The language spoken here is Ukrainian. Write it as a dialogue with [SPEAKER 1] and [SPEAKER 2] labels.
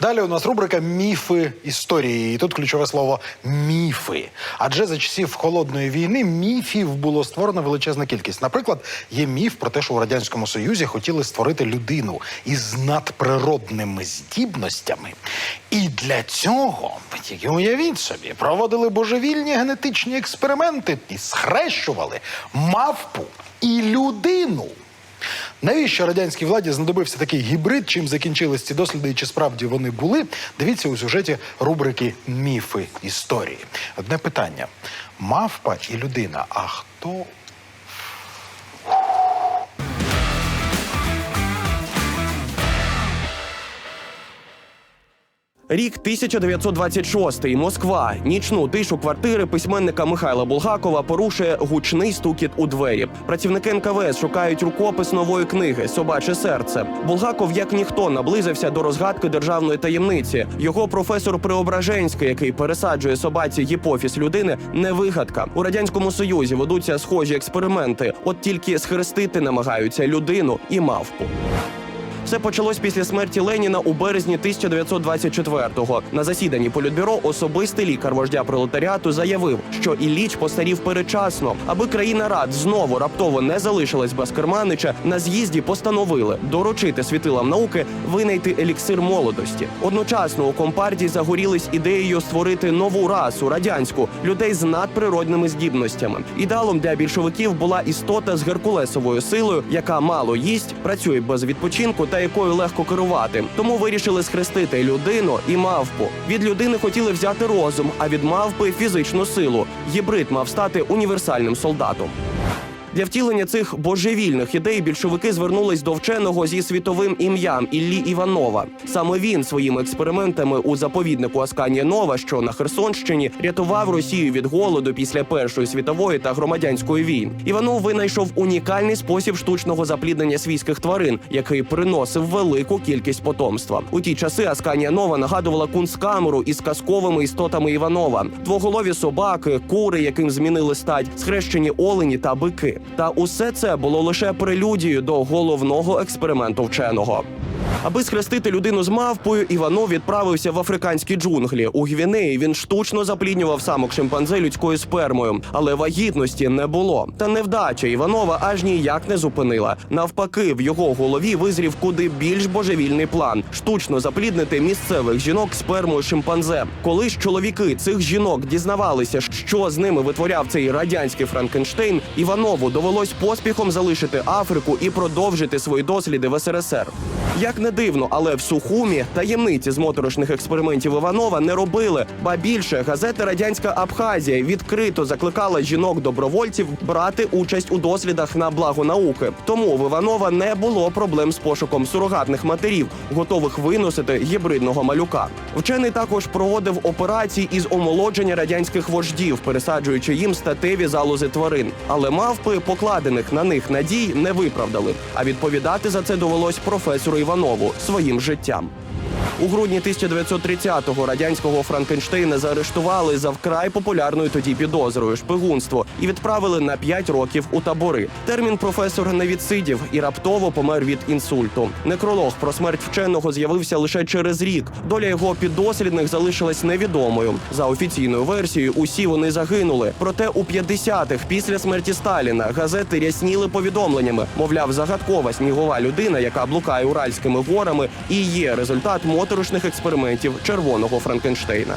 [SPEAKER 1] Далі у нас рубрика Міфи історії. І тут ключове слово міфи. Адже за часів холодної війни міфів було створено величезна кількість. Наприклад, є міф про те, що у радянському союзі хотіли створити людину із надприродними здібностями. І для цього, тільки уявіть собі, проводили божевільні генетичні експерименти і схрещували мавпу і людину. Навіщо радянській владі знадобився такий гібрид? Чим закінчились ці досліди і чи справді вони були? Дивіться у сюжеті рубрики Міфи історії. Одне питання: мавпа і людина. А хто
[SPEAKER 2] Рік 1926. Москва. Нічну тишу квартири письменника Михайла Булгакова порушує гучний стукіт у двері. Працівники НКВС шукають рукопис нової книги Собаче серце. Булгаков, як ніхто, наблизився до розгадки державної таємниці. Його професор Преображенський, який пересаджує собаці гіпофіз людини, не вигадка. У радянському союзі ведуться схожі експерименти. От тільки схрестити намагаються людину і мавпу. Все почалось після смерті Леніна у березні 1924-го. На засіданні політбюро особистий лікар вождя пролетаріату заявив, що Ілліч постарів передчасно. Аби країна рад знову раптово не залишилась без керманича, на з'їзді постановили доручити світилам науки винайти еліксир молодості. Одночасно у компартії загорілись ідеєю створити нову расу радянську людей з надприродними здібностями. Ідеалом для більшовиків була істота з геркулесовою силою, яка мало їсть, працює без відпочинку та якою легко керувати. Тому вирішили схрестити людину і мавпу. Від людини хотіли взяти розум, а від мавпи фізичну силу. Гібрид мав стати універсальним солдатом. Для втілення цих божевільних ідей більшовики звернулись до вченого зі світовим ім'ям Іллі Іванова. Саме він своїми експериментами у заповіднику Асканія Нова, що на Херсонщині, рятував Росію від голоду після Першої світової та громадянської війн. Іванов винайшов унікальний спосіб штучного запліднення свійських тварин, який приносив велику кількість потомства. У ті часи Асканія Нова нагадувала кунсткамеру із казковими істотами Іванова: двоголові собаки, кури, яким змінили стать, схрещені олені та бики. Та усе це було лише прелюдією до головного експерименту вченого. Аби схрестити людину з мавпою, Іванов відправився в африканські джунглі. У Гвінеї він штучно запліднював самок шимпанзе людською спермою, але вагітності не було. Та невдача Іванова аж ніяк не зупинила. Навпаки, в його голові визрів куди більш божевільний план штучно запліднити місцевих жінок спермою шимпанзе. Коли ж чоловіки цих жінок дізнавалися, що з ними витворяв цей радянський Франкенштейн, Іванову довелось поспіхом залишити Африку і продовжити свої досліди в СРСР. Як не дивно, але в Сухумі таємниці з моторошних експериментів Іванова не робили. Ба більше газета Радянська Абхазія відкрито закликала жінок-добровольців брати участь у дослідах на благо науки. Тому в Іванова не було проблем з пошуком сурогатних матерів, готових виносити гібридного малюка. Вчений також проводив операції із омолодження радянських вождів, пересаджуючи їм статеві залози тварин. Але мавпи покладених на них надій не виправдали. А відповідати за це довелось професору Іванову своїм життям. У грудні 1930-го радянського Франкенштейна заарештували за вкрай популярною тоді підозрою шпигунство і відправили на 5 років у табори. Термін професор не відсидів і раптово помер від інсульту. Некролог про смерть вченого з'явився лише через рік. Доля його піддослідних залишилась невідомою. За офіційною версією, усі вони загинули. Проте у 50-х, після смерті Сталіна, газети рясніли повідомленнями. Мовляв, загадкова снігова людина, яка блукає уральськими горами, і є результат моторошних експериментів червоного Франкенштейна.